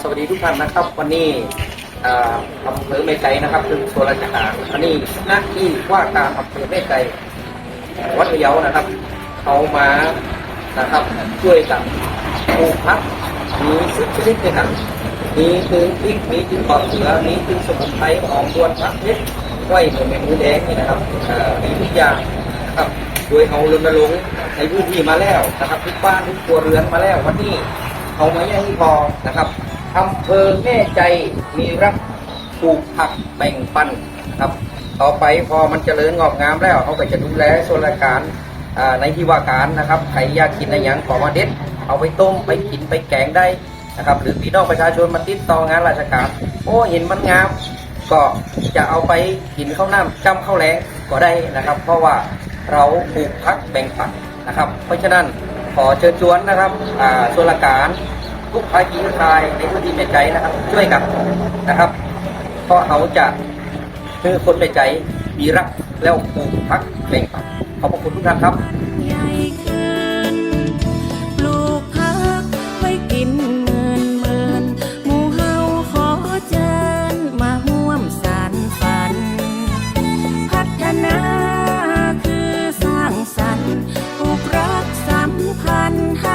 สวัสดีทุกท่านนะครับ วันนี้อ่าอำเภอแม่ใจนะครับคือส่วนราชการอันนี้หน้าที่ว่าการอำเภอแม่ใจวัดเยานะครับเขามานะครับช่วยกันปลูกพักมีสิบชนิดด้วยกันมีคือพริกมีคือปอดเสือมีคือสมุนไพรหอมรวนพักเพชรไว้เหมือนเมนูแดงนี่นะครับอ่อมีทุกอย่างนะครับโดยเอารณรงค์ในพื้นที่มาแล้วนะครับทุกบ้านทุกครัวเรือนมาแล้ววันนี้เอามายังพอนะครับ อำเภอแม่ใจมีรักปลูกผักแบ่งปันนะครับ ต่อไปพอมันเจริญงอกงามแล้วเขาก็จะดูแลส่วนราชการในที่ว่าการนะครับใครอยากกินอะไรอย่างขอมาเด็ด เอาไปต้มไปกินไปแกงได้นะครับ หรือพี่น้องประชาชนมาติดต่องานราชการโอ้เห็นมันงามก็จะเอาไปกินข้าวหน้ำจำข้าวแรงก็ได้นะครับ เพราะว่าเราปลูกพักแบ่งปันนะครับ เพราะฉะนั้นขอเชิญชวนนะครับส่วนราชการ ทุกภาคีเครืายในพื้นที่แม่ใจนะครับ ช่วยกันนะครับเพราะเขาจะคือคนแม่ใจมีรักแล้วปลูกพักเบ่งปันขอบพระคุณทุกท่านครับพันห้า